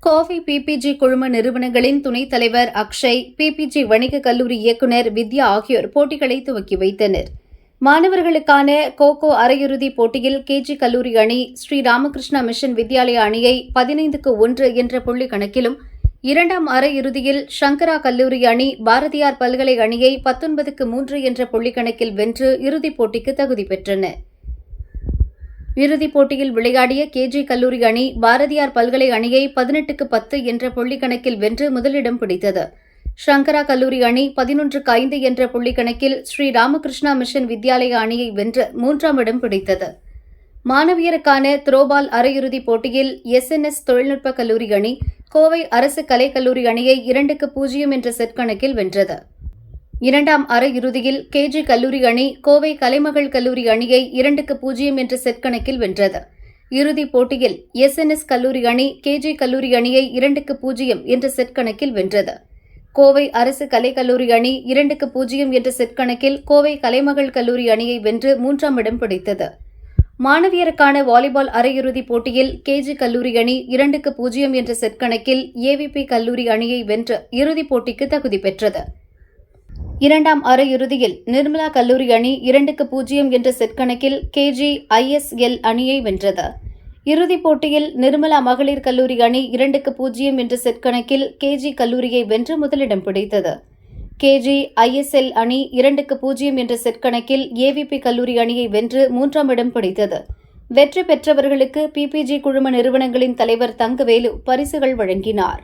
Kovai PPG குழும நிறுவனங்களின் துணைத் தலைவர் அக்ஷய் பிபிஜி வணிக கல்லூரி இயக்குநர் வித்யா ஆகியோர் போட்டிகளை துவக்கி வைத்தனர். மாணவர்களுக்கான கோகோ அரையிறுதிப் போட்டியில் கேஜி கல்லூரி அணி ஸ்ரீ ராமகிருஷ்ணா மிஷன் வித்யாலயா அணியை பதினைந்துக்கு ஒன்று என்ற புள்ளி கணக்கிலும் இரண்டாம் அரையிறுதியில் சங்கரா கல்லூரி அணி பாரதியார் பல்கலை அணியை பத்தொன்பதுக்கு மூன்று என்ற புள்ளிக்கணக்கில் வென்று இறுதிப் போட்டிக்கு தகுதி பெற்றன. இறுதிப் போட்டியில் விளையாடிய கேஜி கல்லூரி அணி பாரதியார் பல்கலை அணியை பதினெட்டுக்கு பத்து என்ற புள்ளிக்கணக்கில் வென்று முதலிடம் பிடித்தது. சங்கரா கல்லூரி அணி பதினொன்றுக்கு ஐந்து என்ற புள்ளிக்கணக்கில் ஸ்ரீ ராமகிருஷ்ணா மிஷன் வித்யாலயா அணியை வென்று மூன்றாம் இடம் பிடித்தது. மாணவியருக்கான த்ரோபால் அரையிறுதிப் போட்டியில் எஸ்என்எஸ் தொழில்நுட்ப கல்லூரி அணி கோவை அரசு கலைக்கல்லூரி அணியை இரண்டுக்கு பூஜ்ஜியம் என்ற செட் கணக்கில் வென்றது. இரண்டாம் அரையிறுதியில் கேஜி கல்லூரி அணி கோவை கலைமகள் கல்லூரி அணியை இரண்டுக்கு பூஜ்ஜியம் என்ற செட் கணக்கில் வென்றது. இறுதிப் போட்டியில் எஸ்என்எஸ் கல்லூரி அணி கேஜி கல்லூரி அணியை இரண்டுக்கு பூஜ்ஜியம் என்ற செட் கணக்கில் வென்றது. கோவை அரசு கலைக்கல்லூரி அணி இரண்டுக்கு பூஜ்ஜியம் என்ற செட் கணக்கில் கோவை கலைமகள் கல்லூரி அணியை வென்று மூன்றாம் இடம் பிடித்தது. மாணவியருக்கான வாலிபால் அரையிறுதிப் போட்டியில் கேஜி கல்லூரி அணி இரண்டுக்கு பூஜ்ஜியம் என்ற செட் கணக்கில் ஏவிபி கல்லூரி அணியை வென்று இறுதிப் போட்டிக்கு தகுதி பெற்றது. இரண்டாம் அரையிறுதியில் நிர்மலா கல்லூரி அணி இரண்டுக்கு பூஜ்ஜியம் என்ற செட் கணக்கில் கேஜி ஐஎஸ்எல் அணியை வென்றது. இறுதிப் போட்டியில் நிர்மலா மகளிர் கல்லூரி அணி இரண்டுக்கு பூஜ்ஜியம் என்ற செட் கணக்கில் கேஜி கல்லூரியை வென்று முதலிடம் பிடித்தது. கேஜி ஐஎஸ்எல் அணி இரண்டுக்கு பூஜ்ஜியம் என்ற செட் கணக்கில் ஏவிபி கல்லூரி அணியை வென்று மூன்றாம் இடம் பிடித்தது. வெற்றி பெற்றவர்களுக்கு பிபிஜி குழும நிறுவனங்களின் தலைவர் தங்கவேலு பரிசுகள் வழங்கினார்.